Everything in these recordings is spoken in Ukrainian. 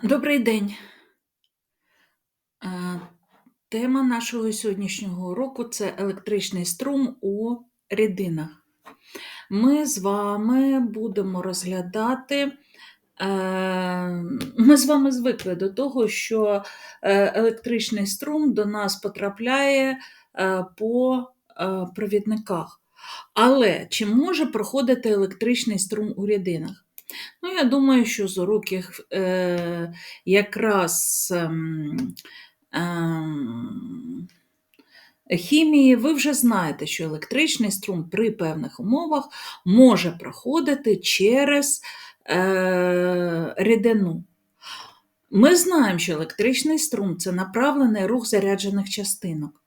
Добрий день. Е, Тема нашого сьогоднішнього уроку це електричний струм у рідинах. Ми з вами будемо розглядати, е, ми з вами звикли до того, що е, електричний струм до нас потрапляє по провідниках. Але чи може проходити електричний струм у рідинах? Ну, я думаю, що з уроків е, якраз ем, ем, хімії ви вже знаєте, що електричний струм при певних умовах може проходити через е, рідину. Ми знаємо, що електричний струм це направлений рух заряджених частинок.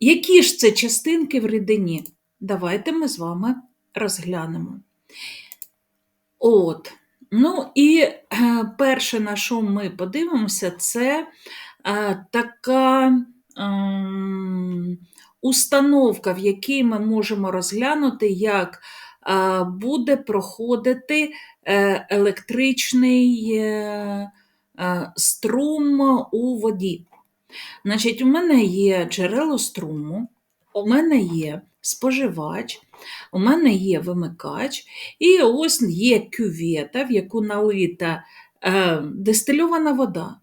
Які ж це частинки в рідині? Давайте ми з вами розглянемо. От. Ну і е, перше, на що ми подивимося, це е, така е, установка, в якій ми можемо розглянути, як е, буде проходити електричний струм у воді. Значить, у мене є джерело струму, у мене є споживач, у мене є вимикач, і ось є кювета, в яку налита е, дистильована вода.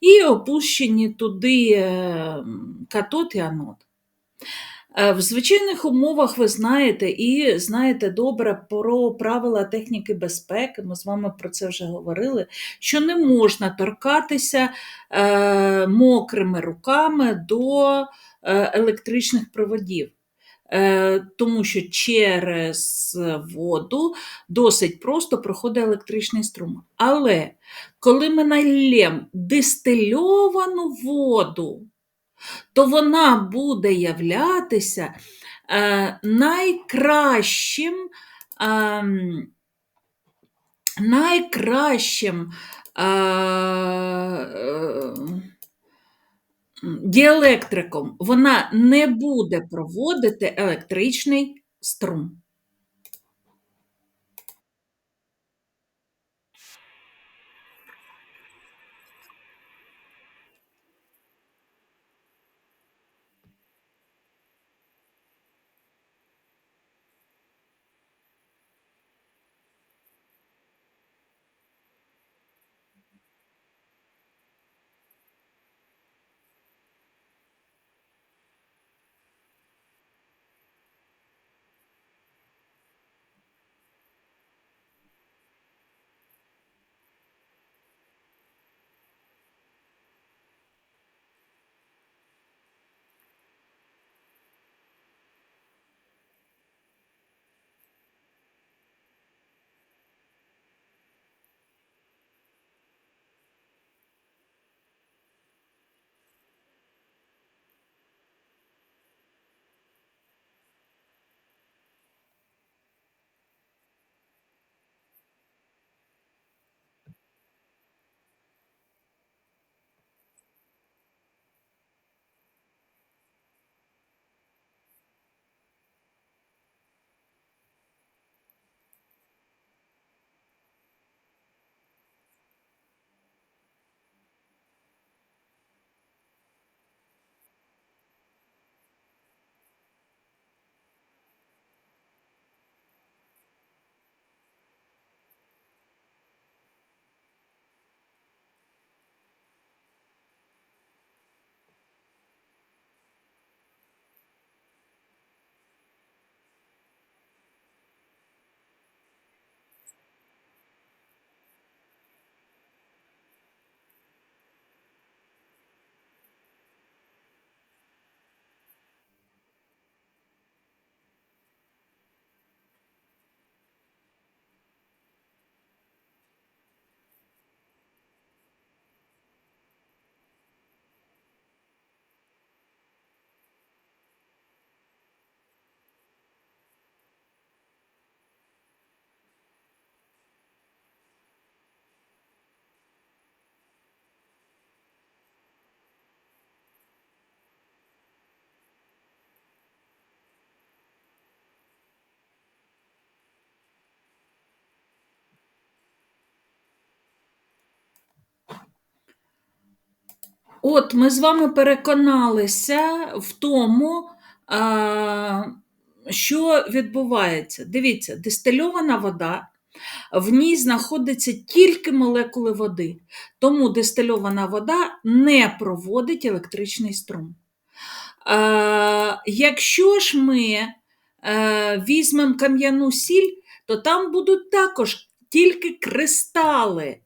І опущені туди е, катод і анод. Е, В звичайних умовах ви знаєте і знаєте добре про правила техніки безпеки, ми з вами про це вже говорили, що не можна торкатися е, мокрими руками до е, електричних проводів. Е, Тому що через воду досить просто проходить електричний струм. Але коли ми нальємо дистильовану воду, то вона буде являтися е, найкращим, е, найкращим е, діелектриком. Вона не буде проводити електричний струм. От ми з вами переконалися в тому, що відбувається. Дивіться, дистильована вода, в ній знаходиться тільки молекули води, тому дистильована вода не проводить електричний струм. Якщо ж ми е, візьмемо кам'яну сіль, то там будуть також тільки кристали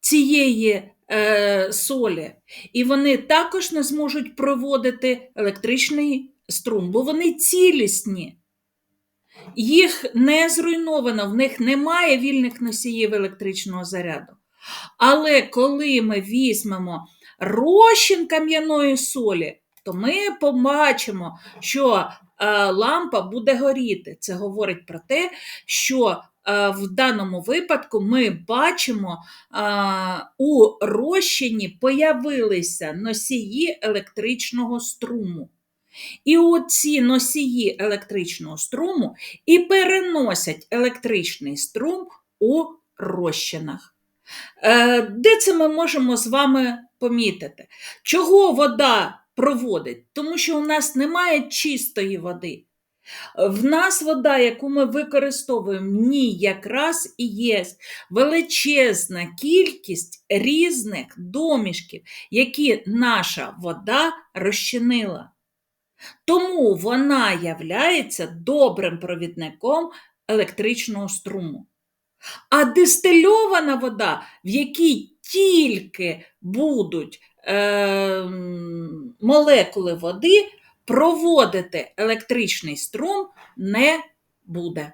цієї е, солі, і вони також не зможуть проводити електричний струм, бо вони цілісні. Їх не зруйновано, в них немає вільних носіїв електричного заряду. Але коли ми візьмемо розчин кам'яної солі, то ми побачимо, що е, лампа буде горіти. Це говорить про те, що в даному випадку ми бачимо, е, у розчині появилися носії електричного струму. І оці носії електричного струму і переносять електричний струм у розчинах. Е, Де це ми можемо з вами помітити? Чого вода проводить? Тому що у нас немає чистої води. В нас вода, яку ми використовуємо, в ній якраз і є величезна кількість різних домішків, які наша вода розчинила. Тому вона являється добрим провідником електричного струму. А дистильована вода, в якій тільки будуть е, молекули води, проводити електричний струм не буде.